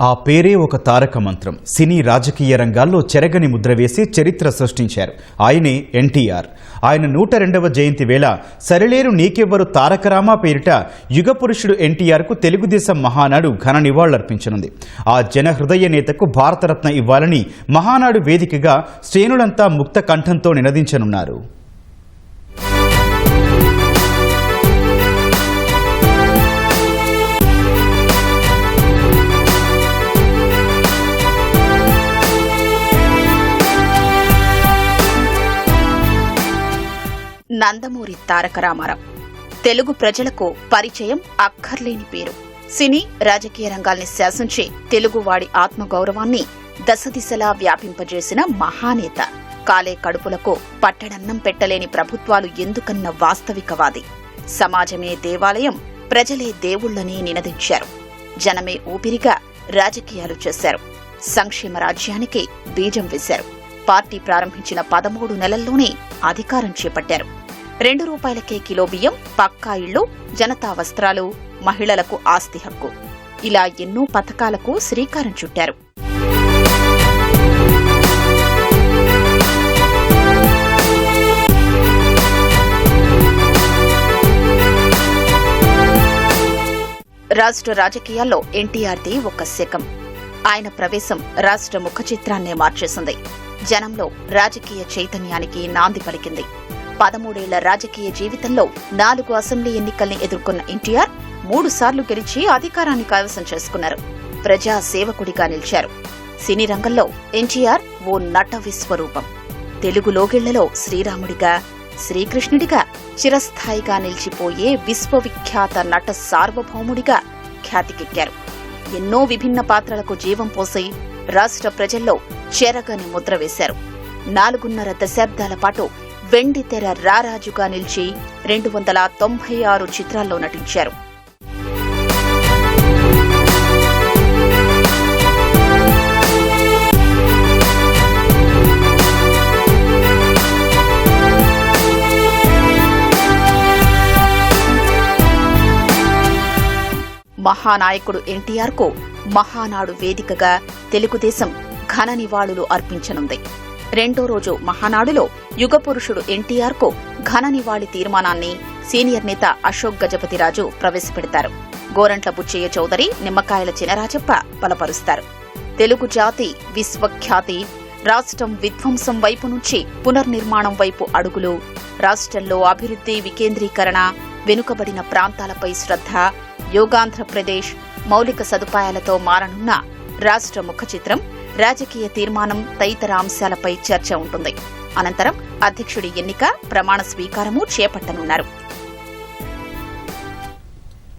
ఆ పేరే ఒక తారక మంత్రం. సినీ రాజకీయ రంగాల్లో చెరగని ముద్ర వేసి చరిత్ర సృష్టించారు. ఆయనే ఎన్టీఆర్. ఆయన నూట రెండవ జయంతి వేళ సరిలేరు నీకెవ్వరు తారకరామా పేరిట యుగ పురుషుడు ఎన్టీఆర్కు తెలుగుదేశం మహానాడు ఘన నివాళులర్పించనుంది. ఆ జన హృదయ నేతకు భారతరత్న ఇవ్వాలని మహానాడు వేదికగా శ్రేణులంతా ముక్త కంఠంతో నినదించనున్నారు. నందమూరి తారక రామారావు. తెలుగు ప్రజలకు పరిచయం అక్కర్లేని పేరు. సినీ రాజకీయ రంగాల్ని శాసించి తెలుగువాడి ఆత్మగౌరవాన్ని దశదిశలా వ్యాపింపజేసిన మహానేత. కాలే కడుపులకు పట్టడన్నం పెట్టలేని ప్రభుత్వాలు ఎందుకన్న వాస్తవికవాది. సమాజమే దేవాలయం ప్రజలే దేవుళ్ళని నినదించారు. జనమే ఊపిరిగా రాజకీయాలు చేశారు. సంక్షేమ రాజ్యానికి బీజం వేశారు. పార్టీ ప్రారంభించిన పదమూడు నెలల్లోనే అధికారం చేపట్టారు. రెండు రూపాయలకే కిలో బియ్యం పక్కా ఇళ్ళు జనతా వస్త్రాలు మహిళలకు ఆస్తి హక్కు. ఇలా ఎన్నో పథకాలకు శ్రీకారం చుట్టారు. రాష్ట్ర రాజకీయాల్లో ఎన్టీఆర్ది ఒక శకం. ఆయన ప్రవేశం రాష్ట్ర ముఖ చిత్రాన్నే మార్చేసింది. జనంలో రాజకీయ చైతన్యానికి నాంది పలికింది. పదమూడేళ్ళ రాజకీయ జీవితంలో నాలుగు అసెంబ్లీ ఎన్నికల్ని ఎదుర్కొన్న ఎన్టీఆర్ మూడు సార్లు గెలిచి అధికారాన్ని కైవసం చేసుకున్నారు. ప్రజా సేవకుడిగా నిలిచారు. సినీ రంగంలో ఎన్టీఆర్ ఓ నట విశ్వరూపం. తెలుగు లోగిళ్ళలో శ్రీరాముడిగా శ్రీకృష్ణుడిగా చిరస్థాయిగా నిలిచిపోయే విశ్వవిఖ్యాత నట సార్వభౌముడిగా ఖ్యాతికెక్కారు. ఎన్నో విభిన్న పాత్రలకు జీవం పోసి రాష్ట్ర ప్రజల్లో చెరగని ముద్ర వేశారు. నాలుగున్నర దశాబ్దాల పాటు వెండి తెర రారాజుగా నిలిచి రెండు వందల తొంభై ఆరు చిత్రాల్లో నటించారు. మహానాయకుడు ఎన్టీఆర్కు మహానాడు వేదికగా తెలుగుదేశం ఘన నివాళులు అర్పించనుంది. రెండో రోజు మహానాడులో యుగ పురుషుడు ఎన్టీఆర్కు ఘన నివాళి తీర్మానాన్ని సీనియర్ నేత అశోక్ గజపతిరాజు ప్రవేశపెడతారు. గోరంట్ల బుచ్చయ్య చౌదరి నిమ్మకాయల చినరాజప్ప బలపరుస్తారు. తెలుగు జాతి విశ్వఖ్యాతి రాష్ట్రం విధ్వంసం వైపు నుంచి పునర్నిర్మాణం వైపు అడుగులు రాష్ట్రంలో అభివృద్ధి వికేంద్రీకరణ వెనుకబడిన ప్రాంతాలపై శ్రద్ధ యోగాంధ్రప్రదేశ్ మౌలిక సదుపాయాలతో మారనున్న రాష్ట్ర ముఖచిత్రం రాజకీయ తీర్మానం తదితర అంశాలపై చర్చ ఉంటుంది. అనంతరం అధ్యక్షుడి ఎన్నిక ప్రమాణ స్వీకారము చేపట్టనున్నారు.